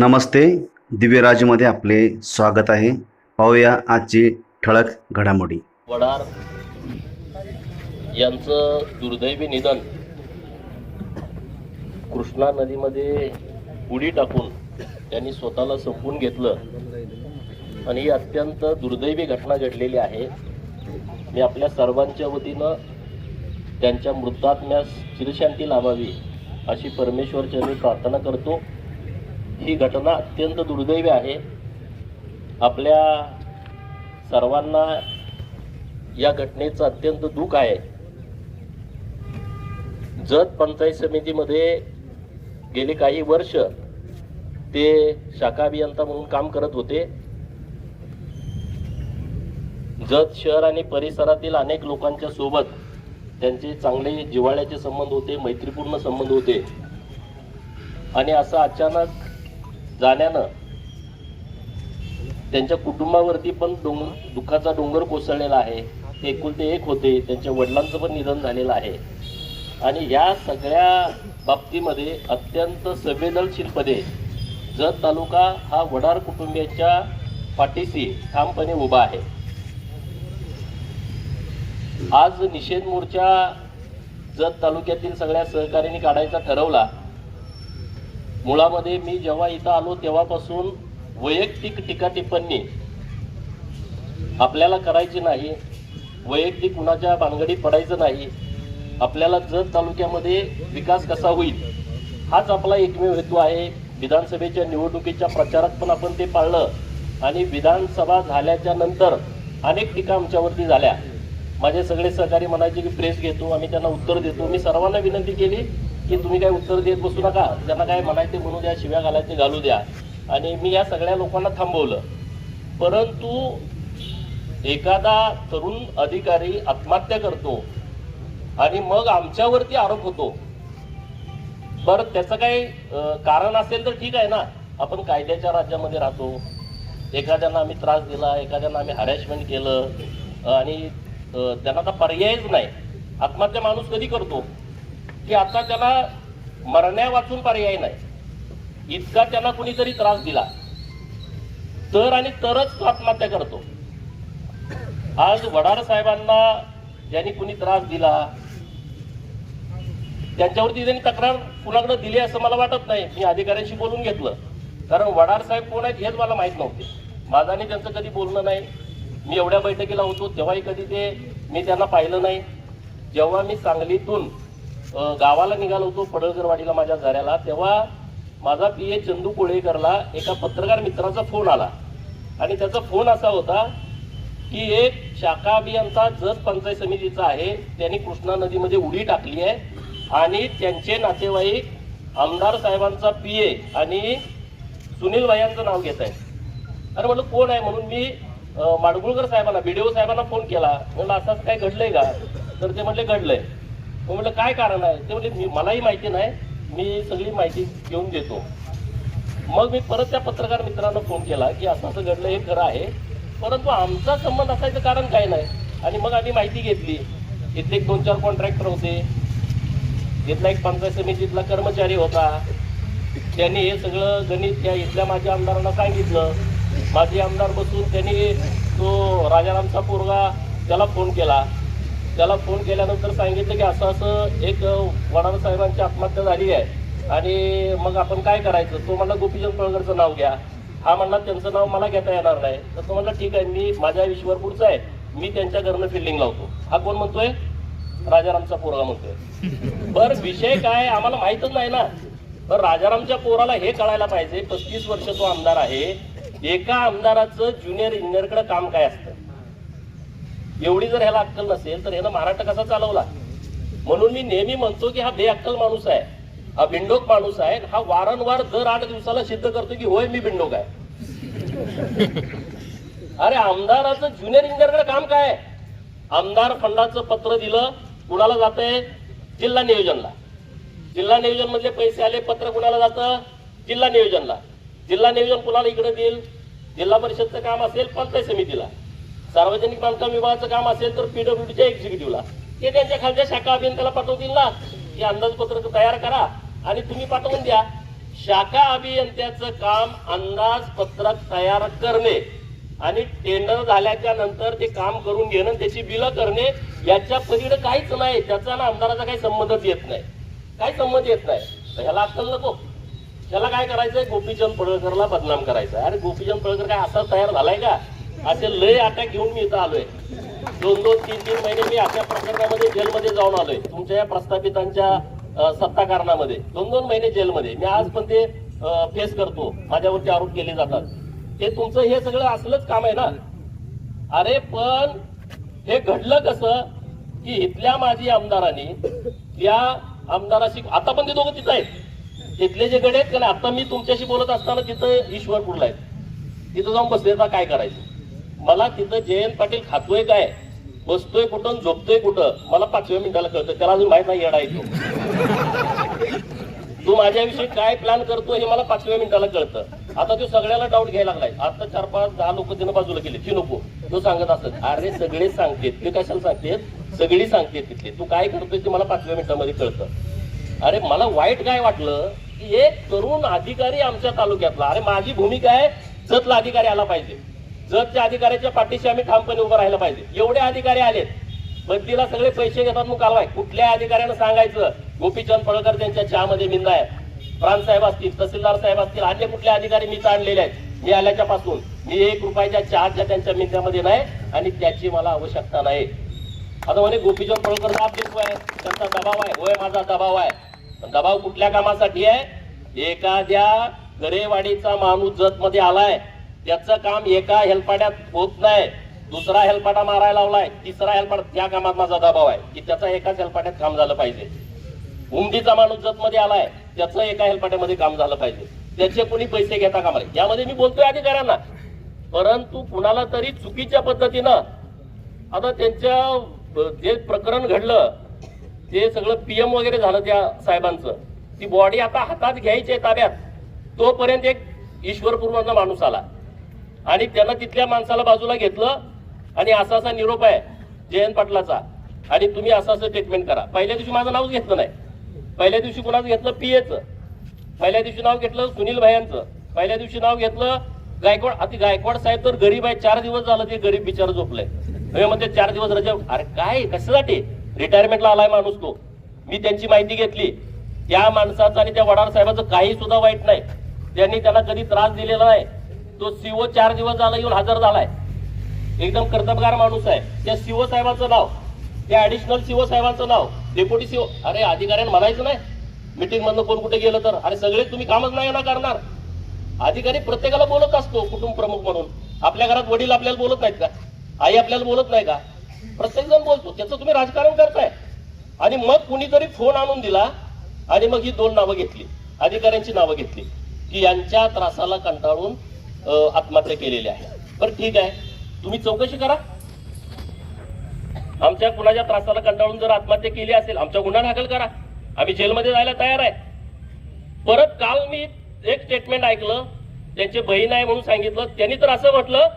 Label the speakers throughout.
Speaker 1: नमस्ते. दिव्यराजमध्ये आपले स्वागत आहे. पाहूया आजची ठळक घडामोडी.
Speaker 2: वडार यांचं दुर्दैवी निधन. कृष्णा नदीमध्ये उडी टाकून त्यांनी स्वतःला संपून घेतलं. आणि ही अत्यंत दुर्दैवी घटना घडलेली आहे. मी आपल्या सर्वांच्या वतीनं त्यांच्या मृतात्म्यास चिरशांती लाभावी अशी परमेश्वरच्या मी प्रार्थना करतो. ही घटना अत्यंत दुर्दैवी आहे. आपल्या सर्वांना या घटनेचं अत्यंत दुःख आहे. जत पंचायत समितीमध्ये गेले काही वर्ष ते शाखा अभियंता म्हणून काम करत होते. जत शहर आणि परिसरातील अनेक लोकांच्या सोबत त्यांचे चांगले जिव्हाळ्याचे संबंध होते मैत्रीपूर्ण संबंध होते. आणि असं अचानक जाण्यानं त्यांच्या कुटुंबावरती पण डोंग दुःखाचा डोंगर कोसळलेला आहे. ते एकुलते एक होते. त्यांच्या वडिलांचं पण निधन झालेलं आहे. आणि या सगळ्या बाबतीमध्ये अत्यंत संवेदनशीलपणे जत तालुका हा वडार कुटुंबियाच्या पाठीशी ठामपणे उभा आहे. आज निषेध मोर्चा जत तालुक्यातील सगळ्या सहकार्याने काढायचा ठरवला. मुळामध्ये मी जेव्हा इथं आलो तेव्हापासून वैयक्तिक टीका टिप्पणी आपल्याला करायची नाही वैयक्तिक कुणाच्या भानगडीत पडायचं नाही आपल्याला जत तालुक्यामध्ये विकास कसा होईल हाच आपला एकमेव हेतू आहे. विधानसभेच्या निवडणुकीच्या प्रचारात पण आपण ते पाळलं आणि विधानसभा झाल्याच्यानंतर अनेक टीका आमच्यावरती झाल्या. माझे सगळे सहकारी म्हणायचे की प्रेस घेतो आम्ही त्यांना उत्तर देतो. मी सर्वांना विनंती केली की तुम्ही काय उत्तर देत बसू नका. त्यांना काय म्हणायचे म्हणू द्या शिव्या घालायचे घालू द्या. आणि मी या सगळ्या लोकांना थांबवलं. परंतु एखादा तरुण अधिकारी आत्महत्या करतो आणि मग आमच्यावरती आरोप होतो. बरं त्याचं काही कारण असेल तर ठीक आहे ना. आपण कायद्याच्या राज्यामध्ये राहतो. एखाद्यांना आम्ही त्रास दिला एखाद्यांना आम्ही हॅरॅसमेंट केलं आणि त्यांना आता पर्यायच नाही. आत्महत्या माणूस कधी करतो? की आता त्याला मरण्या वाचून पर्याय नाही. इतका त्यांना कुणीतरी त्रास दिला. तर आणि तरच तो आत्महत्या करतो. आज वडार साहेबांना ज्यांनी कुणी त्रास दिला त्यांच्यावरती त्यांनी तक्रार कुणाकडे दिली असं मला वाटत नाही. मी अधिकाऱ्यांशी बोलून घेतलं. कारण वडार साहेब कोण आहेत हेच मला माहीत नव्हते. माझा आणि त्यांचं कधी बोलणं नाही. मी एवढ्या बैठकीला होतो तेव्हाही कधी ते मी त्यांना पाहिलं नाही. जेव्हा मी सांगलीतून गावाला निघालो होतो पडळकरवाडीला माझ्या झऱ्याला तेव्हा माझा पी ए चंदू कोळेकरला एका पत्रकार मित्राचा फोन आला. आणि त्याचा फोन असा होता की एक शाखा अभियंता जत पंचायत समितीचा आहे त्यांनी कृष्णा नदीमध्ये उडी टाकली आहे आणि त्यांचे नातेवाईक आमदार साहेबांचा पी ए आणि सुनील भायांचं नाव घेत आहे अरे म्हटलं कोण आहे? म्हणून मी माडगुळकर साहेबांना बीडीओ साहेबांना फोन केला. म्हणलं असंच काय घडलंय का? तर ते म्हटले घडलंय. मग म्हटलं काय कारण आहे? ते म्हटले मी मलाही माहिती नाही. मी सगळी माहिती घेऊन देतो. मग मी परत त्या पत्रकार मित्रांना फोन केला की असं असं घडलं हे खरं आहे. परंतु आमचा संबंध असायचं कारण काय नाही. आणि मग आम्ही माहिती घेतली. इथले एक दोन चार कॉन्ट्रॅक्टर होते. इथला एक पंचायत समितीतला कर्मचारी होता. त्यांनी हे सगळं गणित त्या इथल्या माझ्या आमदारांना सांगितलं. माझे आमदार बसून त्यांनी तो राजारामचा पोरगा त्याला फोन केला. त्याला फोन केल्यानंतर सांगितलं की असं असं एक वडार साहेबांची आत्महत्या झाली आहे. आणि मग आपण काय करायचं? तो म्हणला गोपीचंद पळकरचं नाव घ्या. हा म्हणला त्यांचं नाव मला घेता येणार नाही. तर तो म्हणला ठीक आहे मी माझ्या ईश्वरपूरचा आहे. मी त्यांच्या घरनं फिल्डिंग लावतो. हा कोण म्हणतोय? राजारामचा पोरगा म्हणतोय. बर विषय काय? आम्हाला माहीतच नाही ना. तर राजारामच्या पोराला हे कळायला पाहिजे पस्तीस वर्ष तो आमदार आहे. एका आमदाराचं ज्युनियर इंजिनियरकडे काम काय असतं? एवढी जर ह्याला अक्कल नसेल तर ह्यानं महाराष्ट्र कसा चालवला? म्हणून मी नेहमी म्हणतो की हा बेअक्कल माणूस आहे हा बिंडोक माणूस आहे हा वारंवार दर आठ दिवसाला सिद्ध करतो की होय मी बिंडोक आहे. अरे आमदाराचं ज्युनियर इंजिनियरकडे काम काय? आमदार फंडाचं पत्र दिलं कुणाला जात आहे जिल्हा नियोजनला. जिल्हा नियोजन मधले पैसे आले पत्र कुणाला जातं? जिल्हा नियोजनला. जिल्हा नियोजन कुणाला इकडे देईल? जिल्हा परिषदचं काम असेल पंचायत समितीला. सार्वजनिक बांधकाम विभागाचं काम असेल तर पीडब्ल्यूडीच्या एक्झिक्युटिव्हला ते त्यांच्या खालच्या शाखा अभियंत्याला पाठवतील ना. की अंदाजपत्रक तयार करा आणि तुम्ही पाठवून द्या. शाखा अभियंत्याचं काम अंदाजपत्रक तयार करणे आणि टेंडर झाल्याच्यानंतर ते काम करून घेणं त्याची बिलं करणे याच्या पलीकडे काहीच नाही. त्याचा ना आमदाराचा काही संबंधच येत नाही. काही संबंध येत नाही. तर ह्याला अक्कल नको. त्याला काय करायचंय? गोपीचंद पडळकरला बदनाम करायचा अरे गोपीचंद पडळकर काय असा तयार झालाय का? असे लय अटॅक घेऊन मी इथं आलोय. दोन दोन तीन तीन महिने मी अशा प्रकरणामध्ये जेलमध्ये जाऊन आलोय. तुमच्या या प्रस्थापितांच्या सत्ता कारणामध्ये दोन दोन महिने जेलमध्ये. मी आज पण ते फेस करतो. माझ्यावरती आरोप केले जातात. हे तुमचं हे सगळं असलंच काम आहे ना? अरे पण हे घडलं कसं? की इथल्या माजी आमदारांनी त्या आमदाराशी आता पण ते दोघं तिथं आहेत. तिथले जे गडे आहेत का आता मी तुमच्याशी बोलत असताना तिथं ईश्वरपूरला आहेत. तिथं जाऊन बसले आता काय करायचं? मला तिथं जयंत पाटील खातोय काय? बसतोय कुठं झोपतोय कुठं? मला पाचव्या मिनिटाला कळतं. त्याला अजून माहीत नाही येणार तू. माझ्याविषयी काय प्लॅन करतो हे मला पाचव्या मिनिटाला कळतं. आता तो सगळ्याला डाऊट घ्यायला लागलाय. आता चार पाच दहा लोक त्यानं बाजूला गेले ती नको. तो सांगत असत अरे सगळे सांगतेत. ते कशाला सांगतेत? सगळी सांगते तिथले. तू काय करतोय ते मला पाचव्या मिनिटामध्ये कळतं. अरे मला वाईट काय वाटलं? की एक तरुण अधिकारी आमच्या तालुक्यातला. अरे माझी भूमिका आहे जतला अधिकारी आला पाहिजे. जतच्या अधिकाऱ्याच्या पाठीशी आम्ही ठामपणे उभं राहिलं पाहिजे. एवढे अधिकारी आलेत. बदलीला सगळे पैसे घेतात मग कालवाय कुठल्या अधिकाऱ्यानं सांगायचं? गोपीचंद पळकर त्यांच्या चहामध्ये मिंदा आहे प्रांत साहेब असतील तहसीलदार साहेब असतील अन्य कुठले अधिकारी मी आणलेले आहेत? मी आल्याच्या पासून मी एक रुपयाच्या चहाच्या त्यांच्या मिंद्यामध्ये नाही आणि त्याची मला आवश्यकता नाही. आता म्हणे गोपीचंद पळकर आहे. त्यांचा दबाव आहे. होय माझा दबाव आहे. दबाव कुठल्या कामासाठी आहे? एखाद्या गरेवाडीचा माणूस जत मध्ये आलाय. त्याचं काम एका हेलपाड्यात होत नाही. दुसरा हेलपाटा मारायला लावलाय तिसरा हेलपाटा त्या कामात माझा दबाव आहे की त्याचा एकाच हेलपाट्यात काम झालं पाहिजे. उमदीचा माणूस जत मध्ये आलाय त्याचं एका हेलपाट्यामध्ये काम झालं पाहिजे. त्याचे कोणी पैसे घेता कामा यामध्ये मी बोलतोय अधिकाऱ्यांना. परंतु कुणाला तरी चुकीच्या पद्धतीनं आता त्यांच्या जे प्रकरण घडलं ते सगळं पीएम वगैरे झालं त्या साहेबांचं. ती बॉडी आता हातात घ्यायची आहे ताब्यात. तोपर्यंत एक ईश्वरपूर्वाचा माणूस आला. आणि त्यानं तिथल्या माणसाला बाजूला घेतलं आणि असा असा निरोप आहे जयंत पाटलाचा. आणि तुम्ही असं असं ट्रीटमेंट करा. पहिल्या दिवशी माझं नावच घेतलं नाही. पहिल्या दिवशी कुणाचं घेतलं? पीएचं पहिल्या दिवशी नाव घेतलं सुनील भायांचं पहिल्या दिवशी नाव घेतलं गायकवाड आता गायकवाड साहेब तर गरीब आहे चार दिवस झालं ते गरीब बिचार झोपलंय. हे म्हणते चार दिवस रजा अरे काय? कशासाठी? रिटायरमेंटला आलाय माणूस तो. मी त्यांची माहिती घेतली. त्या माणसाचं आणि त्या वडार साहेबाचं काही सुद्धा वाईट नाही. त्यांनी त्याला कधी त्रास दिलेला नाही. तो सीओ चार दिवस झाला येऊन हजर झालाय. एकदम कर्तबगार माणूस आहे. त्या सीओ साहेबाचं नाव त्या ऍडिशनल सीओ साहेबांचं नाव डेप्युटी सीओ अरे अधिकाऱ्यांना म्हणायचं नाही. मिटिंग मधनं कोण कुठे गेलं तर? अरे सगळे तुम्ही कामच नाही ना करणार. अधिकारी प्रत्येकाला बोलत असतो कुटुंब प्रमुख म्हणून. आपल्या घरात वडील आपल्याला बोलत नाहीत का? आई आपल्याला बोलत नाही का? प्रत्येक जण बोलतो. त्याचं तुम्ही राजकारण करताय. आणि मग कुणीतरी फोन आणून दिला आणि मग ही दोन नावं घेतली. अधिकाऱ्यांची नावं घेतली. की यांच्या त्रासाला कंटाळून आत्महत्या केलेली आहे. बरं ठीक आहे. तुम्ही चौकशी करा. आमच्या कुणाच्या त्रासाला कंटाळून जर आत्महत्या केली असेल आमचा गुन्हा दाखल करा. आम्ही जेलमध्ये जायला तयार आहे. परत काल मी एक स्टेटमेंट ऐकलं. त्यांची बहीण आहे म्हणून सांगितलं. त्यांनी तर असं म्हटलं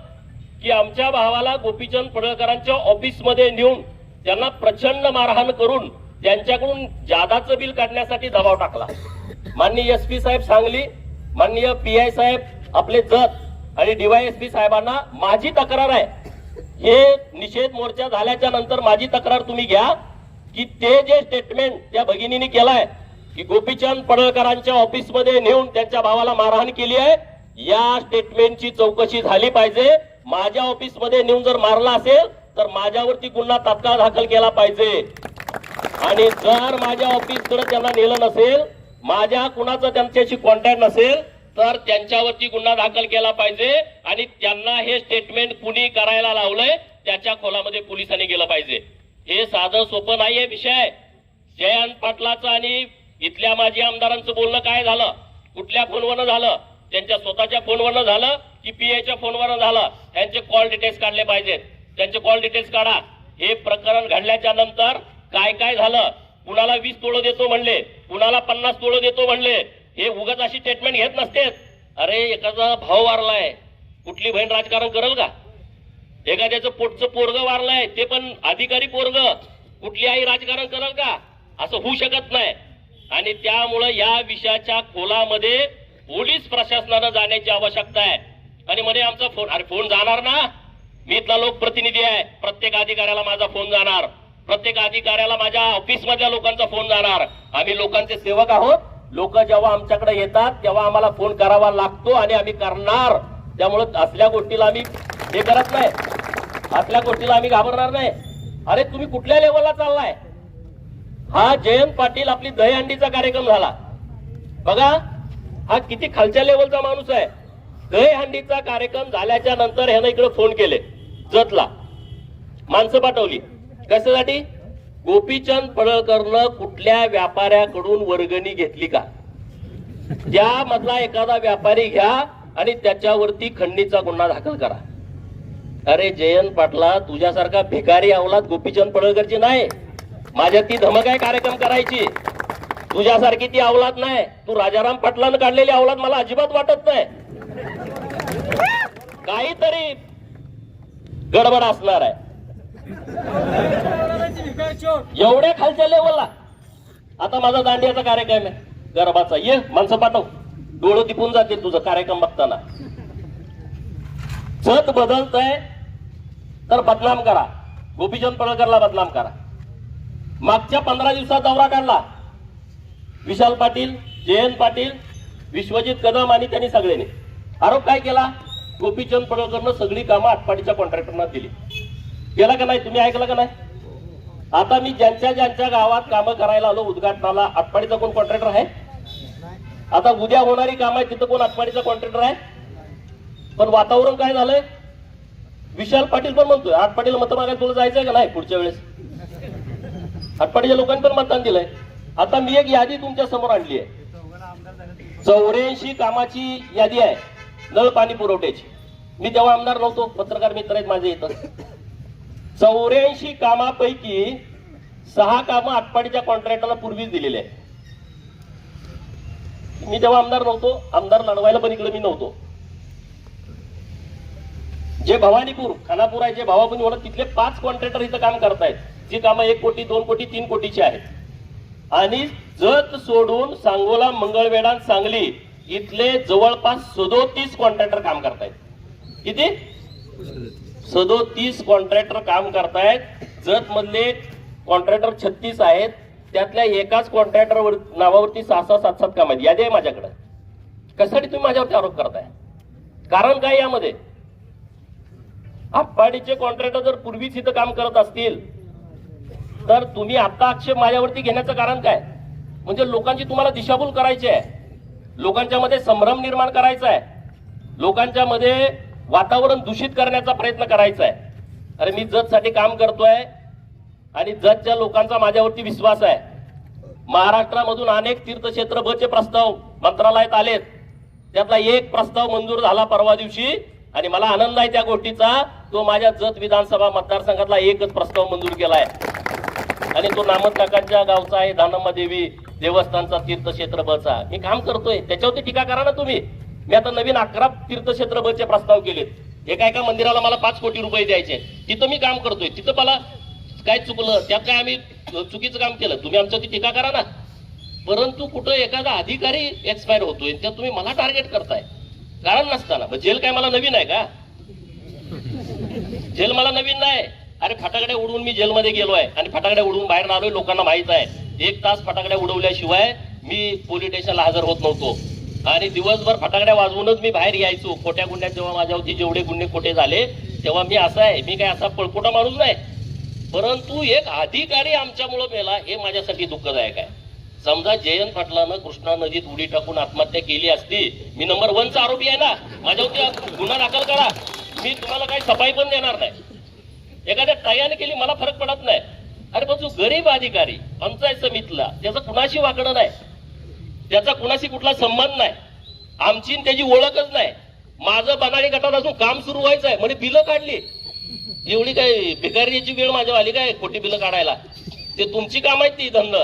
Speaker 2: की आमच्या भावाला गोपीचंद पडळकरांच्या ऑफिसमध्ये नेऊन त्यांना प्रचंड मारहाण करून त्यांच्याकडून जादाचं बिल काढण्यासाठी दबाव टाकला. माननीय एस पी साहेब सांगली माननीय पी आय साहेब आपले जत आणि डीवायएसपी साहेबांना माझी तक्रार आहे. हे निषेध मोर्चा झाल्याच्यानंतर माझी तक्रार तुम्ही घ्या की ते जे स्टेटमेंट त्या भगिनीने केलाय की गोपीचंद पडळकरांच्या ऑफिसमध्ये नेऊन त्यांच्या भावाला मारहाण केली आहे या स्टेटमेंटची चौकशी झाली पाहिजे. माझ्या ऑफिसमध्ये नेऊन जर मारला असेल तर माझ्यावरती गुन्हा तात्काळ दाखल केला पाहिजे. आणि जर माझ्या ऑफिसकडे त्यांना नेलं नसेल माझ्या कुणाचं त्यांच्याशी कॉन्टॅक्ट नसेल तर त्यांच्यावरती गुन्हा दाखल केला पाहिजे आणि त्यांना हे स्टेटमेंट कुणी करायला लावलंय त्याच्या खोलामध्ये पोलिसांनी गेलं पाहिजे. हे साधं सोपं नाहीये विषय. जयंत पाटलाचं आणि इथल्या माजी आमदारांचं बोलणं काय झालं? कुठल्या फोनवरनं झालं? त्यांच्या स्वतःच्या फोनवरनं झालं की पीएच्या फोनवरनं झालं? त्यांचे कॉल डिटेल्स काढले पाहिजेत. त्यांचे कॉल डिटेल्स काढा. हे प्रकरण घडल्याच्या नंतर काय काय झालं? कुणाला वीस तोळं देतो म्हणले? कुणाला पन्नास तोळं देतो म्हणले? हे उगाच अशी स्टेटमेंट घेत नसते अरे एखादा भाव वारलाय. कुठली बहीण राजकारण करल का? एखाद्याचं पोटचं पोरग वारलंय ते पण अधिकारी पोरग. कुठली आई राजकारण करल का? असं होऊ शकत नाही. आणि त्यामुळं या विषयाच्या खोलामध्ये पोलीस प्रशासनानं जाण्याची आवश्यकता आहे. आणि म्हणे आमचा फोन अरे फोन जाणार ना? मी इथला लोकप्रतिनिधी आहे. प्रत्येक अधिकाऱ्याला माझा फोन जाणार. प्रत्येक अधिकाऱ्याला माझ्या ऑफिस मधल्या लोकांचा फोन जाणार. आम्ही लोकांचे सेवक आहोत. लोक जेव्हा आमच्याकडे येतात तेव्हा आम्हाला फोन करावा लागतो आणि आम्ही करणार. त्यामुळं असल्या गोष्टीला आम्ही हे करत नाही. असल्या गोष्टीला आम्ही घाबरणार नाही. अरे तुम्ही कुठल्या लेवलला चाललाय? हा जयंत पाटील आपली दहीहंडीचा कार्यक्रम झाला. बघा हा किती खालच्या लेवलचा माणूस आहे. दहीहंडीचा कार्यक्रम झाल्याच्यानंतर ह्यानं इकडे फोन केले जतला. माणसं पाठवली. कशासाठी? गोपीचंद पडळकरनं कुठल्या व्यापाऱ्याकडून वर्गणी घेतली का? त्यामधला एखादा व्यापारी घ्या आणि त्याच्यावरती खंडणीचा गुन्हा दाखल करा. अरे जयंत पाटला तुझ्यासारखा भिकारी अवलाद गोपीचंद पडळकरची नाही. माझ्या ती धमक आहे कार्यक्रम करायची. तुझ्यासारखी ती अवलाद नाही. तू राजाराम पाटलानं काढलेली अवलाद मला अजिबात वाटत नाही. काहीतरी गडबड असणार आहे. एवढ्या खालच्या लेवलला आता माझा दांडियाचा कार्यक्रम आहे. गरबाचा ये माणसं पाठव. डोळं तिपून जाते तुझं कार्यक्रम बघताना. जत बदलतय तर बदनाम करा. गोपीचंद पडळकरला बदनाम करा. मागच्या पंधरा दिवसात दौरा काढला. विशाल पाटील जयंत पाटील विश्वजित कदम आणि त्यांनी सगळ्यांनी आरोप काय केला? गोपीचंद पडळकरनं सगळी कामं आटपाडीच्या कॉन्ट्रॅक्टरना दिली केला का नाही? तुम्ही ऐकलं का नाही? आता मी ज्यांच्या ज्यांच्या गावात कामं करायला आलो उद्घाटनाला आटपाडीचा कोण कॉन्ट्रॅक्टर आहे? आता उद्या होणारी काम आहे तिथं कोण आटपाडीचा कॉन्ट्रॅक्टर आहे? पण वातावरण काय झालंय? विशाल पाटील पण म्हणतोय आटपाडीला मत मागायला तुला जायचंय का नाही पुढच्या वेळेस? आटपाडीच्या लोकांनी पण मतदान दिलंय. आता मी एक यादी तुमच्यासमोर आणली आहे. चौऱ्याऐंशी कामाची यादी आहे नळ पाणी पुरवठ्याची. मी तेव्हा आमदार नव्हतो पत्रकार मित्र आहेत माझे इथं. चौऱ्याऐंशी कामापैकी सहा कामं आटपाडीच्या कॉन्ट्रॅक्टरला पूर्वीच दिलेली आहे मी तेव्हा आमदार नव्हतो आमदार लढवायला पण इकडे मी नव्हतो. जे भवानीपूर खानापूर आहे जे भावापूर म्हणत तिथले पाच कॉन्ट्रॅक्टर इथं काम करतायत. जी कामं एक कोटी दोन कोटी तीन कोटीची आहेत. आणि जत सोडून सांगोला मंगळवेढा सांगली इथले जवळपास सदोतीस कॉन्ट्रॅक्टर काम करतायत. किती? सदोतीस कॉन्ट्रॅक्टर काम करतायत. जत मधले कॉन्ट्रॅक्टर छत्तीस आहेत. त्यातल्या एकाच कॉन्ट्रॅक्टर नावावरती सहा सहा सात सात काम आहेत. यादी आहे माझ्याकडे. कशासाठी तुम्ही माझ्यावरती आरोप करताय? कारण काय यामध्ये? आप्पाडीचे कॉन्ट्रॅक्टर जर पूर्वीच इथं काम करत असतील तर तुम्ही आता आक्षेप माझ्यावरती घेण्याचं कारण काय? म्हणजे लोकांची तुम्हाला दिशाभूल करायची आहे. लोकांच्या मध्ये संभ्रम निर्माण करायचा आहे. लोकांच्या मध्ये वातावरण दूषित करण्याचा प्रयत्न करायचा आहे. अरे मी जतसाठी काम करतोय आणि जतच्या लोकांचा माझ्यावरती विश्वास आहे. महाराष्ट्रामधून अनेक तीर्थक्षेत्र बचे प्रस्ताव मंत्रालयात आलेत. त्यातला एक प्रस्ताव मंजूर झाला परवा दिवशी आणि मला आनंद आहे त्या गोष्टीचा. तो माझ्या जत विधानसभा मतदारसंघातला एकच प्रस्ताव मंजूर केलाय. आणि तो नामत काकांच्या गावचा आहे दानम्मा देवी देवस्थानचा तीर्थक्षेत्र बचा मी काम करतोय. त्याच्यावरती टीका करा ना तुम्ही. मी आता नवीन अकरा तीर्थक्षेत्र बचे प्रस्ताव केलेत. एका एका मंदिराला मला पाच कोटी रुपये द्यायचे तिथं मी काम करतोय. तिथं मला काय चुकलं त्यात काय आम्ही चुकीचं काम केलं? तुम्ही आमच्यावरती टीका करा ना. परंतु कुठं एखादा अधिकारी एक्सपायर होतोय त्या तुम्ही मला टार्गेट करताय. कारण नसताना. मग जेल काय मला नवीन आहे का? जेल मला नवीन नाही. अरे फटाकड्या उडवून मी जेलमध्ये गेलो आहे आणि फटाकड्या उडवून बाहेर आलोय लोकांना माहीत आहे. एक तास फटाकड्या उडवल्याशिवाय मी पोलीस स्टेशनला हजर होत नव्हतो. आणि दिवसभर फटाकड्या वाजवूनच मी बाहेर यायचो. खोट्या गुन्ह्यात जेव्हा माझ्यावरती जेवढे गुन्हे खोटे झाले तेव्हा मी असा आहे मी काय असा पळकोटा माणूस नाही. परंतु एक अधिकारी आमच्यामुळं मेला हे माझ्यासाठी दुःखदायक आहे. समजा जयंत पाटलानं कृष्णा नदीत उडी टाकून आत्महत्या केली असती मी नंबर वनचा आरोपी आहे ना. माझ्यावरती गुन्हा दाखल करा. मी तुम्हाला काही सफाई पण देणार नाही. एखाद्या टायाने केली मला फरक पडत नाही. अरे पण जो गरीब अधिकारी पंचायत समितीला त्याचं कुणाशी वागणं नाही? त्याचा कुणाशी कुठला संबंध नाही. आमची त्याची ओळखच नाही. माझं बनाडी गटात असून काम सुरू व्हायचं आहे म्हणजे बिलं काढली. एवढी काय भिकारीची वेळ माझ्या आली काय? खोटी बिलं काढायला. ते तुमची काम आहेत ती धंद.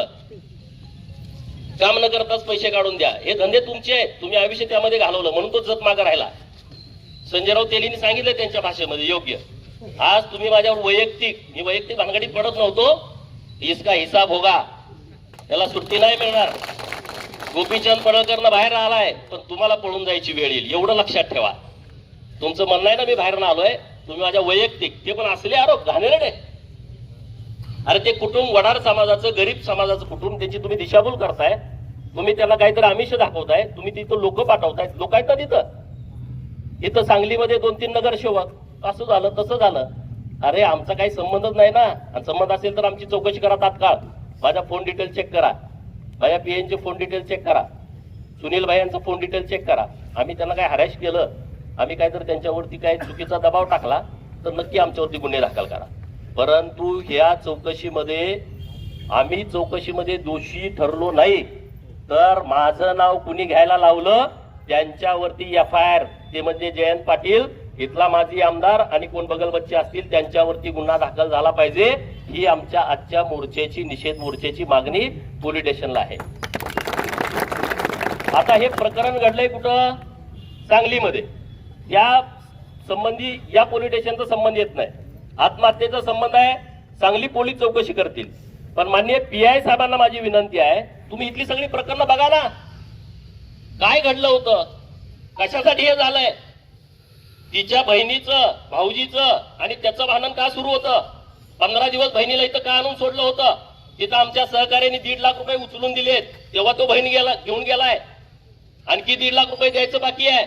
Speaker 2: काम न करताच पैसे काढून द्या. हे धंदे तुमचे आहेत. तुम्ही आयुष्य त्यामध्ये घालवलं. म्हणून तो जप मागा राहिला. संजयराव तेलीने सांगितलं त्यांच्या भाषेमध्ये योग्य. आज तुम्ही माझ्यावर वैयक्तिक मी वैयक्तिक भानगडीत पडत नव्हतो. इसका हिसाब होगा. त्याला सुट्टी नाही मिळणार. गोपीचंद पडळकरनं बाहेर आलाय पण तुम्हाला पळून जायची वेळ येईल. एवढं लक्षात ठेवा. तुमचं म्हणणं आहे ना मी बाहेर आलोय. तुम्ही माझ्या वैयक्तिक ते पण असले आरोप घाणेरडे. अरे ते कुटुंब वडार समाजाचं गरीब समाजाचं कुटुंब त्याची तुम्ही दिशाभूल करताय. तुम्ही त्यांना काहीतरी आमिष दाखवताय. तुम्ही तिथं लोक पाठवताय लोक आहेत ना तिथं? इथं सांगलीमध्ये दोन तीन नगरसेवक. असं झालं तसं झालं. अरे आमचा काही संबंधच नाही ना. आणि संबंध असेल तर आमची चौकशी करा तात्काळ. माझ्या फोन डिटेल चेक करा. भया पीएनचे फोन डिटेल चेक करा. सुनील भायांचं फोन डिटेल चेक करा. आम्ही त्यांना काय हरॅश केलं आम्ही काय तर त्यांच्यावरती काय चुकीचा दबाव टाकला तर नक्की आमच्यावरती गुन्हे दाखल करा. परंतु ह्या चौकशीमध्ये आम्ही चौकशीमध्ये दोषी ठरलो नाही. तर माझं नाव कुणी घ्यायला लावलं त्यांच्यावरती एफ आय आर ते म्हणजे जयंत पाटील इथला माजी आमदार आणि कोण बगलबच्चे असतील त्यांच्यावरती गुन्हा दाखल झाला पाहिजे ही आमच्या आजच्या मोर्चेची निषेध मोर्चेची मागणी पोलीस स्टेशनला आहे. आता हे प्रकरण घडलंय कुठं? सांगलीमध्ये. या संबंधी या पोलीस स्टेशनचा संबंध येत नाही. आत्महत्येचा संबंध आहे सांगली पोलीस चौकशी करतील. पण मान्य पी आय साहेबांना माझी विनंती आहे तुम्ही इथली सगळी प्रकरणं बघा ना. काय घडलं होतं? कशासाठी हे झालंय? तिच्या बहिणीचं भाऊजीचं आणि त्याचं भांडण का सुरू होतं? पंधरा दिवस बहिणीला इथं का आणून सोडलं होतं? तिथं आमच्या सहकार्याने दीड लाख रुपये उचलून दिलेत. तेव्हा तो बहीण गेला घेऊन गेलाय. आणखी दीड लाख रुपये द्यायचं बाकी आहे.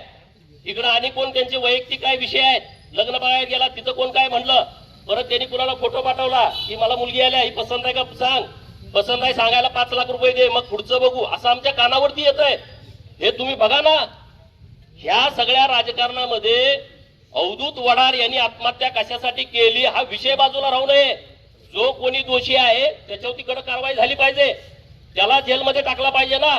Speaker 2: इकडं आणि कोण? त्यांचे वैयक्तिक काय विषय आहेत? लग्न बाहेर गेला तिथं कोण काय म्हणलं? परत त्यांनी कुणाला फोटो पाठवला? की मला मुलगी आल्या ही पसंत आहे का सांग? पसंत आहे सांगायला पाच लाख रुपये दे मग पुढचं बघू. असं आमच्या कानावरती येत आहे हे तुम्ही बघा ना. ह्या सगळ्या राजकारणामध्ये अवधूत वडार यांनी आत्महत्या कशासाठी केली हा विषय बाजूला राहू नये. जो कोणी दोषी आहे त्याच्यावरती कडक कारवाई झाली पाहिजे. त्याला जेलमध्ये टाकला पाहिजे ना.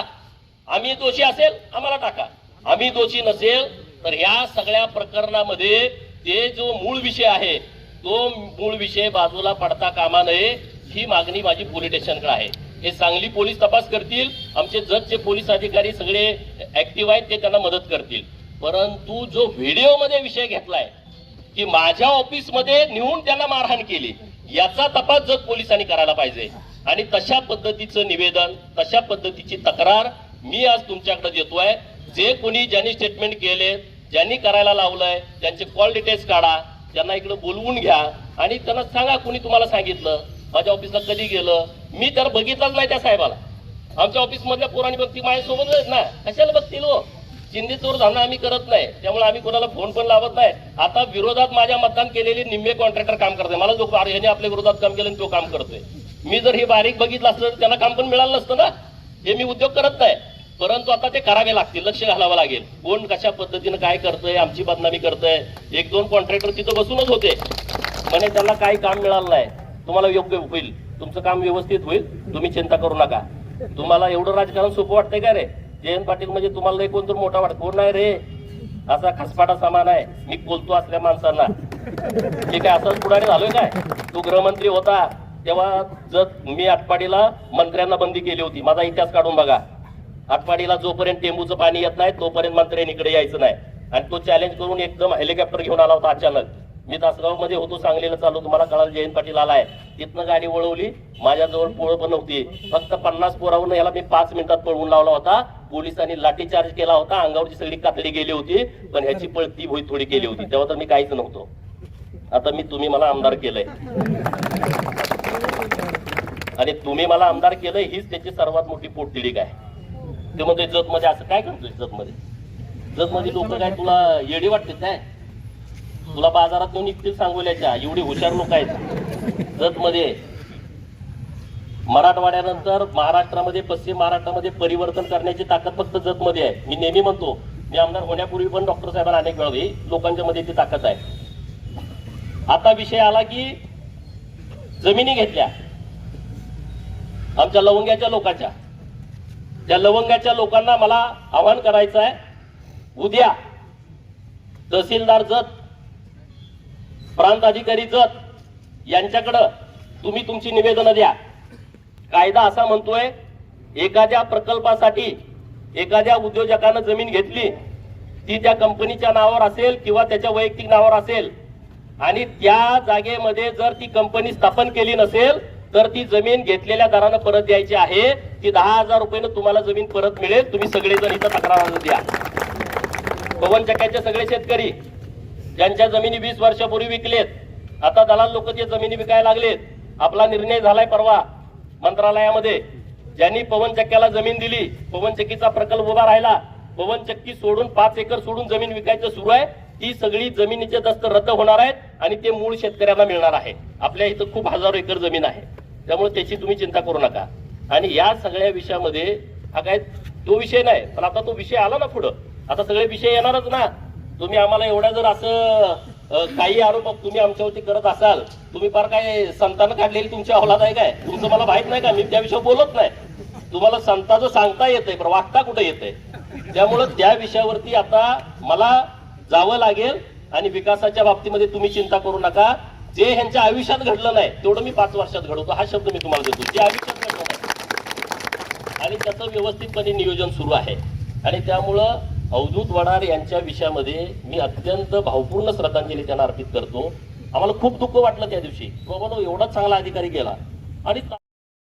Speaker 2: आम्ही दोषी असेल आम्हाला टाका. आम्ही दोषी नसेल तर ह्या सगळ्या प्रकरणामध्ये ते जो मूळ विषय आहे तो मूळ विषय बाजूला पडता कामा नये ही मागणी माझी पोलीस स्टेशनकडे आहे. हे सांगली पोलीस तपास करतील आमचे जजचे पोलीस अधिकारी सगळे ऍक्टिव्ह आहेत ते त्यांना मदत करतील. परंतु जो व्हिडिओमध्ये विषय घेतलाय की माझ्या ऑफिसमध्ये नेऊन त्यांना मारहाण केली याचा तपास जग पोलिसांनी करायला पाहिजे. आणि तशा पद्धतीचं निवेदन तशा पद्धतीची तक्रार मी आज तुमच्याकडे देतोय. जे कोणी ज्यांनी स्टेटमेंट केले ज्यांनी करायला लावलंय त्यांचे कॉल डिटेल्स काढा त्यांना इकडे बोलवून घ्या आणि त्यांना सांगा कोणी तुम्हाला सांगितलं. माझ्या ऑफिसला कधी गेलं? मी तर बघितलंच नाही त्या साहेबाला. आमच्या ऑफिसमधल्या पोरांनी बघती माझ्यासोबतच ना. कशाला बघतील हो? चिंधी चोर धारणं आम्ही करत नाही त्यामुळे आम्ही कोणाला फोन पण लावत नाही. आता विरोधात माझ्या मतदान केलेले निम्मे कॉन्ट्रॅक्टर काम करतोय. मला जो अरे ह्याने आपल्या विरोधात काम केलं तो काम करतोय. मी जर हे बारीक बघितलं असतं तर त्यांना काम पण मिळालं नसतं ना. हे मी उद्योग करत नाही. परंतु आता ते करावे लागतील लक्ष घालावं लागेल. कोण कशा पद्धतीनं काय करतंय आमची बदनामी करतंय. एक दोन कॉन्ट्रॅक्टर तिथं बसूनच होते. म्हणे त्यांना काही काम मिळालं नाही. तुम्हाला योग्य होईल. तुमचं काम व्यवस्थित होईल. तुम्ही चिंता करू नका. तुम्हाला एवढं राजकारण सोपं वाटतंय का रे? जयंत पाटील म्हणजे तुम्हाला कोण तर मोठा वाटत. कोण नाही रे? असा खसपाटा सामान आहे. मी बोलतो असल्या माणसांना. हे काय असंच पुढारी झालोय काय? तो गृहमंत्री होता. तेव्हा जर मी आटपाडीला मंत्र्यांना बंदी केली होती. माझा इतिहास काढून बघा. आटपाडीला जोपर्यंत टेंबूचं पाणी येत नाही तोपर्यंत मंत्र्यांनी इकडे यायचं नाही. आणि तो चॅलेंज करून एकदम हेलिकॉप्टर घेऊन आला होता अचानक. मी तासगावमध्ये होतो सांगलीला चालू तुम्हाला कळालं जयंत पाटील आलाय. तिथनं गाडी वळवली. माझ्याजवळ पोळ पण नव्हती. फक्त पन्नास पोरावरून याला मी पाच मिनिटात पळवून लावला होता. पोलिसांनी लाठीचार्ज केला होता. अंगावरची सगळी कातडी गेली होती. पण ह्याची पळती भोई थोडी गेली होती. तेव्हा तर मी काहीच नव्हतो. आता मी तुम्ही मला आमदार केलंय. आणि तुम्ही मला आमदार केलंय हीच त्याची सर्वात मोठी पोटतिडीक आहे. ते म्हणजे जत मध्ये असं काय करतोय जत मध्ये जत मध्ये लोक काय तुला येडी वाटते काय? तुला बाजारात नेऊन इकतील सांगोल्याच्या एवढी हुशार लोक आहेत. जतमध्ये मराठवाड्यानंतर महाराष्ट्रामध्ये पश्चिम महाराष्ट्रामध्ये परिवर्तन करण्याची ताकद फक्त जतमध्ये आहे. मी नेहमी म्हणतो मी आमदार होण्यापूर्वी पण डॉक्टर साहेबांना अनेक वेळा लोकांच्या मध्ये ती ताकद आहे. आता विषय आला की जमिनी घेतल्या. आमच्या लवंग्याच्या लोकांच्या. त्या लवंगाच्या लोकांना मला आवाहन करायचं आहे उद्या तहसीलदार जत प्रांत अधिकारी जत यांच्याकडं तुम्ही तुमची निवेदनं द्या. कायदा असा म्हणतोय एखाद्या प्रकल्पासाठी एखाद्या उद्योजकानं जमीन घेतली ती त्या कंपनीच्या नावावर असेल किंवा त्याच्या वैयक्तिक नावावर असेल आणि त्या जागेमध्ये जर ती कंपनी स्थापन केली नसेल तर ती जमीन घेतलेल्या दरानं परत द्यायची आहे. ती दहा हजार रुपयानं तुम्हाला जमीन परत मिळेल. तुम्ही सगळेजण इथं तक्रार द्या. पवन चक्याचे सगळे शेतकरी ज्यांच्या जमिनी वीस वर्षापूर्वी विकलेत आता दलाल लोक ते जमिनी विकायला लागलेत आपला निर्णय झालाय परवा मंत्रालयामध्ये. ज्यांनी पवनचक्क्याला जमीन दिली पवनचक्कीचा प्रकल्प उभा राहिला पवनचक्की सोडून पाच एकर सोडून जमीन विकायचं सुरू आहे ती सगळी जमिनीचे दस्त रद्द होणार आहेत आणि ते मूळ शेतकऱ्यांना मिळणार आहे. आपल्या इथं खूप हजारो एकर जमीन आहे. त्यामुळे त्याची तुम्ही चिंता करू नका. आणि या सगळ्या विषयामध्ये हा काय तो विषय नाही पण आता तो विषय आला ना पुढं. आता सगळे विषय येणारच ना. तुम्ही आम्हाला एवढ्या जर असं काही आरोप तुम्ही आमच्यावरती करत असाल तुम्ही फार काय संतान काढलेली तुमची अवलाद आहे काय? तुमचं मला माहीत नाही का? मी त्याविषयी बोलत नाही. तुम्हाला संताचं सांगता येतंय पण वागता कुठं येतंय? त्यामुळं त्या विषयावरती आता मला जावं लागेल आणि विकासाच्या बाबतीमध्ये तुम्ही चिंता करू नका. जे ह्यांच्या आयुष्यात घडलं नाही तेवढं मी पाच वर्षात घडवतो. हा शब्द मी तुम्हाला देतो. जे आयुष्यात घडलं नाही. आणि त्याचं व्यवस्थितपणे नियोजन सुरू आहे. आणि त्यामुळं अवधूत वडार यांच्या विषयामध्ये मी अत्यंत भावपूर्ण श्रद्धांजली त्यांना अर्पित करतो. आम्हाला खूप दुःख वाटलं त्या दिवशी. बाबा एवढा चांगला अधिकारी गेला. आणि